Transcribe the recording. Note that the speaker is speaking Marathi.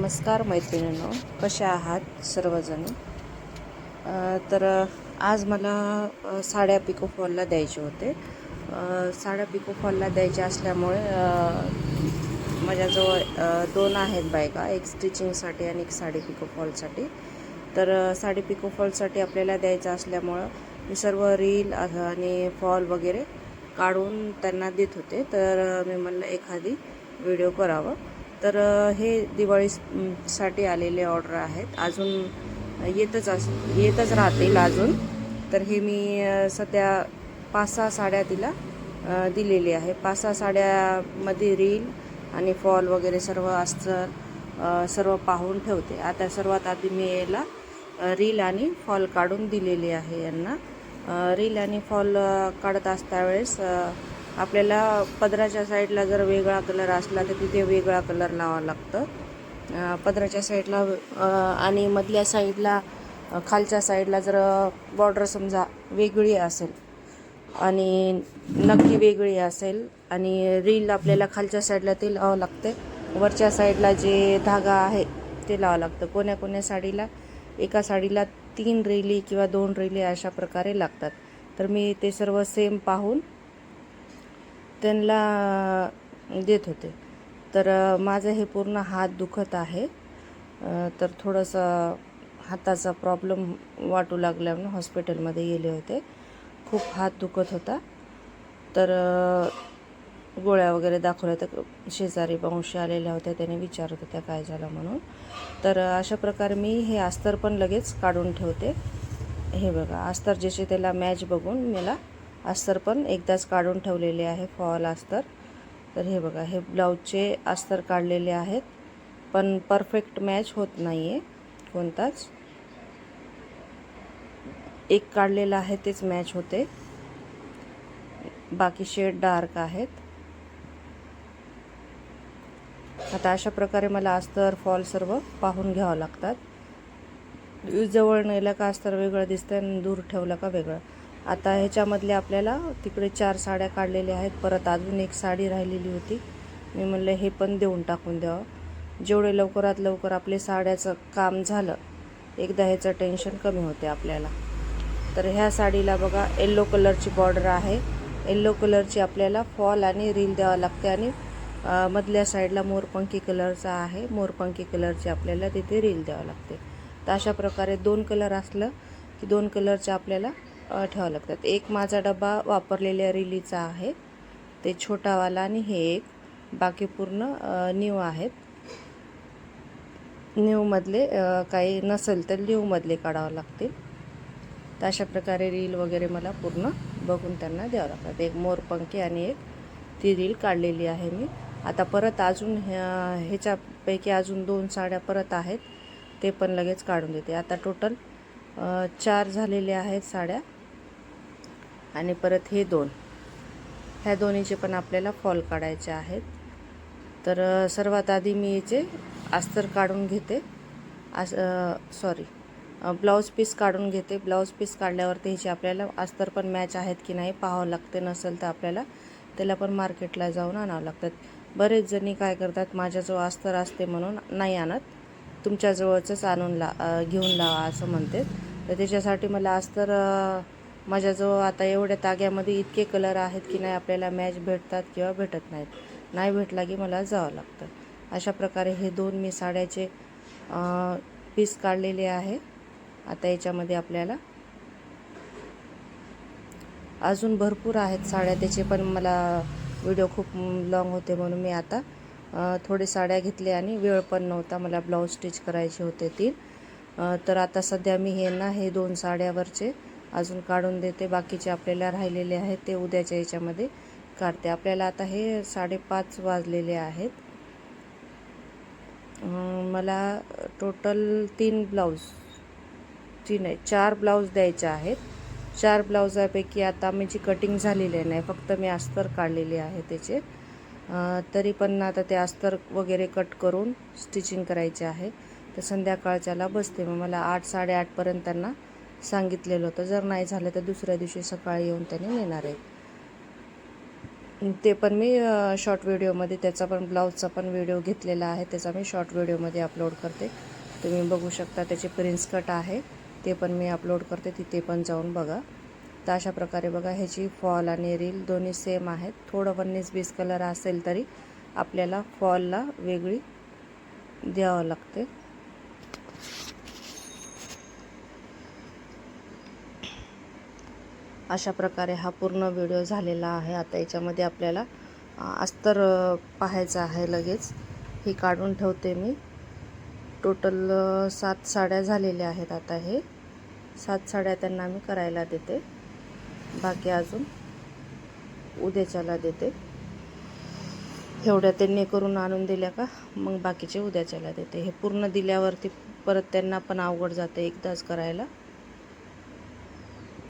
नमस्कार मैत्रिणींनो कशा आहात सर्वजण? तर आज मला साड्या पिको फॉलला द्यायचे होते. साड्या पिको फॉलला द्यायच्या असल्यामुळे माझ्याजवळ दोन आहेत बायका एक स्टिचिंगसाठी आणि एक साडी पिको फॉलसाठी. तर साडी पिको फॉलसाठी आपल्याला द्यायचं असल्यामुळं मी सर्व रील आणि फॉल वगैरे काढून त्यांना देत होते. तर मी म्हणलं एखादी व्हिडिओ करावं. तर हे दिवाळीसाठी आलेले ऑर्डर आहेत. अजून येतच अस येतच राहतील अजून. तर हे मी सध्या पाच सहा साड्या तिला दिलेली आहे. पाच सहा साड्यामध्ये रील आणि फॉल वगैरे सर्व अस्तर सर्व पाहून ठेवते. आता सर्वात आधी मी याला रील आणि फॉल काढून दिलेली आहे यांना. रील आणि फॉल काढत असता वेळेस आपल्याला पदराच्या साईडला जर वेगळा कलर असला तर तिथे वेगळा कलर लावावा लागतं. पदराच्या साईडला आणि मधल्या साईडला खालच्या साईडला जर बॉर्डर समजा वेगळी असेल आणि नक्की वेगळी असेल आणि रील आपल्याला खालच्या साईडला ते लावावं लागते वरच्या साईडला जे धागा आहे ते लावावं लागतं. कोण्या कोण्या साडीला एका साडीला तीन रेली किंवा दोन रेली अशा प्रकारे लागतात. तर मी ते सर्व सेम पाहून त्यांना देत होते. तर माझं हे पूर्ण हात दुखत आहे. तर थोडंसं हाताचा प्रॉब्लेम वाटू लागल्यामुळे हॉस्पिटलमध्ये गेले होते. खूप हात दुखत होता. तर गोळ्या वगैरे दाखवल्या तर शेजारी वंशी आलेल्या होत्या. त्याने विचारत होत्या काय झालं म्हणून? तर अशा प्रकारे मी हे अस्तर पण लगेच काढून ठेवते. हे बघा अस्तर ज्याचे त्याला मॅच बघून मला अस्तर पण एकदाच काढून ठेवलेले आहे फॉल अस्तर. तर हे बघा हे ब्लाऊजचे अस्तर काढलेले आहेत पण परफेक्ट मॅच होत नाही आहे कोणताच. एक काढलेला आहे तेच मॅच होते. बाकी शेड डार्क आहेत. आता अशा प्रकारे मला अस्तर फॉल सर्व पाहून घ्यावं लागतात. जवळ नेलं का अस्तर वेगळं दिसतं आणि दूर ठेवलं का वेगळं. आता ह्याच्यामधले आपल्याला तिकडे चार साड्या काढलेल्या आहेत. परत अजून एक साडी राहिलेली होती. मी म्हणलं हे पण देऊन टाकून द्यावं. जेवढे लवकरात लवकर आपले साड्याचं काम झालं एकदा ह्याचं टेन्शन कमी होते आपल्याला. तर ह्या साडीला बघा येल्लो कलरची बॉर्डर आहे. येल्लो कलरची आपल्याला फॉल आणि रील द्यावं लागते आणि मधल्या साईडला मोरपंखी कलरचा आहे. मोरपंखी कलरची आपल्याला तिथे रील द्यावं लागते. तर अशा प्रकारे दोन कलर असलं की दोन कलरचे आपल्याला ठेवावं लागतात. एक माझा डबा वापरलेल्या रिलीचा आहे. ते छोटावाला आणि हे एक. बाकी पूर्ण न्यू आहेत. न्यूमधले काही नसेल तर न्यूमधले काढावं लागतील. तर अशा प्रकारे रील वगैरे मला पूर्ण बघून त्यांना द्यावं लागतात. एक मोरपंखी आणि एक ती रील काढलेली आहे मी. आता परत अजून ह्या- ह्याच्यापैकी अजून दोन साड्या परत आहेत ते पण लगेच काढून देते. आता टोटल चार झालेले आहेत साड्या आणि परत हे दोन. ह्या दोन्हीचे पण आपल्याला फॉल काढायचे आहेत. तर सर्वात आधी मी याचे अस्तर काढून घेते आस सॉरी ब्लाऊज पीस काढून घेते. ब्लाऊज पीस काढल्यावरती ह्याचे आपल्याला अस्तर पण मॅच आहेत की नाही पाहावं लागते नसेल तर आपल्याला त्याला पण मार्केटला जाऊन आणावं लागतात बरेच जणी काय करतात माझ्याजवळ अस्तर असते म्हणून नाही आणत. तुमच्याजवळचंच आणून ला घेऊन लावा असं म्हणते. तर त्याच्यासाठी मला अस्तर माझ्याजवळ आता एवढ्या ताग्यामध्ये इतके कलर आहेत की नाही आपल्याला मॅच भेटतात किंवा भेटत नाहीत. नाही भेटला की मला जावं लागतं. अशा प्रकारे हे दोन मी साड्याचे पीस काढलेले आहे. आता याच्यामध्ये आपल्याला अजून भरपूर आहेत साड्या. त्याचे पण मला व्हिडिओ खूप लॉंग होते म्हणून मी आता थोडे साड्या घेतल्या आणि वेळ पण नव्हता. मला ब्लाऊज स्टिच करायचे होते तीन. तर आता सध्या मी हे ना हे दोन साड्यावरचे अजून काढून देते. बाकीचे आपल्याला राहिलेले आहेत ते उद्याच्या याच्यामध्ये काढते. आपल्याला आता हे साडेपाच वाजलेले आहेत. मला टोटल तीन ब्लाऊज तीन आहे चार ब्लाऊज द्यायचे आहेत. चार ब्लाउजापैकी आता माझी कटिंग झालेली आहे नाही फक्त मी अस्तर काढलेली आहे त्याचे. तरी पण आता ते अस्तर वगैरे कट करून स्टिचिंग करायचे आहे. तर संध्याकाळच्याला बसते. मग मला आठ साडेआठपर्यंत त्यांना सांगितलेलं होतं. जर नाही झालं तर दुसऱ्या दिवशी सकाळी येऊन त्यांनी नेणार आहेत ते पण मी शॉर्ट व्हिडिओमध्ये त्याचा पण ब्लाऊजचा पण व्हिडिओ घेतलेला आहे. त्याचा मी शॉर्ट व्हिडिओमध्ये अपलोड करते. तुम्ही बघू शकता त्याचे प्रिन्स कट आहे. ते पण मी अपलोड करते तिथे पण जाऊन बघा. तर अशा प्रकारे बघा ह्याची फॉल आणि रील दोन्ही सेम आहेत. थोडं वन्नीस बीस कलर असेल तरी आपल्याला फॉलला वेगळी द्यावं लागते. अशा प्रकारे हा पूर्ण व्हिडिओ झालेला आहे. आता याच्यामध्ये आपल्याला अस्तर पाहायचं आहे लगेच. ही काढून ठेवते मी. टोटल सात साड्या झालेल्या आहेत आता हे. सात साड्या त्यांना मी करायला देते. बाकी अजून उद्याच्याला देते. एवढ्या त्यांनी करून आणून दिल्या का? मग बाकीचे उद्याच्याला देते. हे पूर्ण दिल्यावरती परत त्यांना पण अवघड जाते एकदाच करायला.